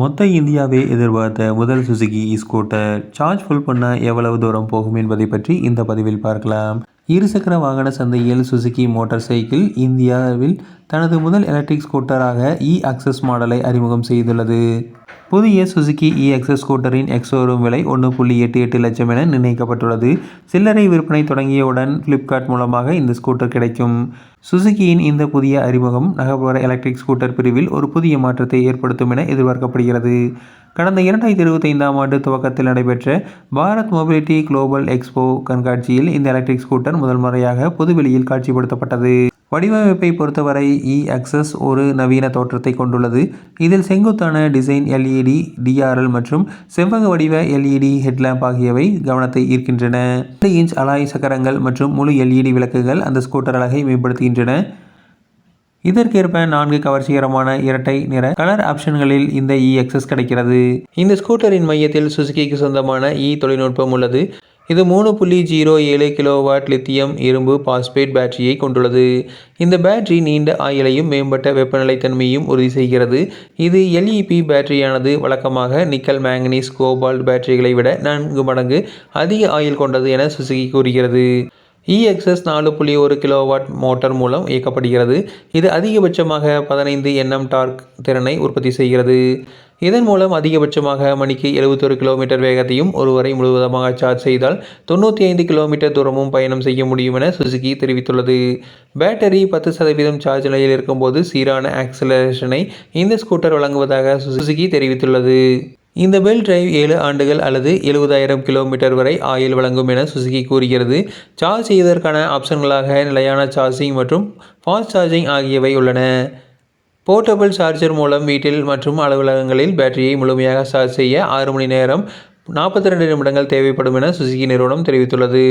மொத்த இந்தியாவே எதிர்பார்த்த முதல் சுசுகி ஸ்கூட்டர் சார்ஜ் ஃபுல் பண்ண எவ்வளவு தூரம் போகும் என்பதை பற்றி இந்த பதிவில் பார்க்கலாம். இருசக்கர வாகன சந்தையில் சுசுகி மோட்டார் சைக்கிள் இந்தியாவில் தனது முதல் எலக்ட்ரிக் ஸ்கூட்டராக இ அக்சஸ் மாடலை அறிமுகம் செய்துள்ளது. புதிய சுசுகி இ அக்சஸ் ஸ்கூட்டரின் எக்ஸோரூம் விலை ஒன்று புள்ளி எட்டு எட்டு லட்சம் என நிர்ணயிக்கப்பட்டுள்ளது. சில்லறை விற்பனை தொடங்கியவுடன் ஃப்ளிப்கார்ட் மூலமாக இந்த ஸ்கூட்டர் கிடைக்கும். சுசுகியின் இந்த புதிய அறிமுகம் நகர்ப்புற எலக்ட்ரிக் ஸ்கூட்டர் பிரிவில் ஒரு புதிய மாற்றத்தை ஏற்படுத்தும் என எதிர்பார்க்கப்படுகிறது. கடந்த இரண்டாயிரத்தி இருபத்தைந்தாம் ஆண்டு துவக்கத்தில் நடைபெற்ற பாரத் மொபிலிட்டி குளோபல் எக்ஸ்போ கண்காட்சியில் இந்த எலக்ட்ரிக் ஸ்கூட்டர் முதல் முறையாக பொதுவெளியில் காட்சிப்படுத்தப்பட்டது. வடிவமைப்பை பொறுத்தவரை e இ அக்சஸ் ஒரு நவீன தோற்றத்தை கொண்டுள்ளது. இதில் செங்குத்தான டிசைன் எல்இடி டிஆர்எல் மற்றும் செவ்வக வடிவ எல்இடி ஹெட்லாம்ப் ஆகியவை கவனத்தை ஈர்க்கின்றன. இன்ச் அலாய் சக்கரங்கள் மற்றும் முழு எல்இடி விளக்குகள் அந்த ஸ்கூட்டர் அழகை மேம்படுத்துகின்றன. இதற்கேற்ப நான்கு கவர்ச்சிகரமான இரட்டை நிற கலர் ஆப்ஷன்களில் இந்த e இ எக்ஸஸ் கிடைக்கிறது. இந்த ஸ்கூட்டரின் மையத்தில் சுசுகிக்கு சொந்தமான இ தொழில்நுட்பம் உள்ளது. இது மூணு புள்ளி ஜீரோ ஏழு கிலோவாட் லித்தியம் இரும்பு பாஸ்பேட் பேட்டரியை கொண்டுள்ளது. இந்த பேட்டரி நீண்ட ஆயுளையும் மேம்பட்ட வெப்பநிலைத்தன்மையும் உறுதி செய்கிறது. இது எல்இபி பேட்டரியானது வழக்கமாக நிக்கல் மேங்கனீஸ் கோபால்ட் பேட்டரிகளை விட நான்கு மடங்கு அதிக ஆயுள் கொண்டது என சுசுகி கூறுகிறது. இஎக்ஸ்எஸ் நாலு புள்ளி ஒரு கிலோவாட் மோட்டார் மூலம் இயக்கப்படுகிறது. இது அதிகபட்சமாக பதினைந்து என்எம் டார்க் திறனை உற்பத்தி செய்கிறது. இதன் மூலம் அதிகபட்சமாக மணிக்கு எழுபத்தொரு கிலோமீட்டர் வேகத்தையும் ஒருவரை முழுவதமாக சார்ஜ் செய்தால் தொண்ணூற்றி ஐந்து கிலோமீட்டர் தூரமும் பயணம் செய்ய முடியும் என சுசுகி தெரிவித்துள்ளது. பேட்டரி பத்து சதவீதம் சார்ஜ் நிலையில் இருக்கும்போது சீரான ஆக்சலரேஷனை இந்த ஸ்கூட்டர் வழங்குவதாக சுசுகி தெரிவித்துள்ளது. இந்த பெல் டிரைவ் ஏழு ஆண்டுகள் அல்லது எழுபதாயிரம் கிலோமீட்டர் வரை ஆயில் வழங்கும் என சுசுகி கூறுகிறது. சார்ஜ் செய்வதற்கான ஆப்ஷன்களாக நிலையான சார்ஜிங் மற்றும் ஃபாஸ்ட் சார்ஜிங் ஆகியவை உள்ளன. போர்ட்டபிள் சார்ஜர் மூலம் வீட்டில் மற்றும் அலுவலகங்களில் பேட்டரியை முழுமையாக சார்ஜ் செய்ய ஆறு மணி நேரம் நாற்பத்தி ரெண்டு நிமிடங்கள் தேவைப்படும் என சுசுகி நிறுவனம் தெரிவித்துள்ளது.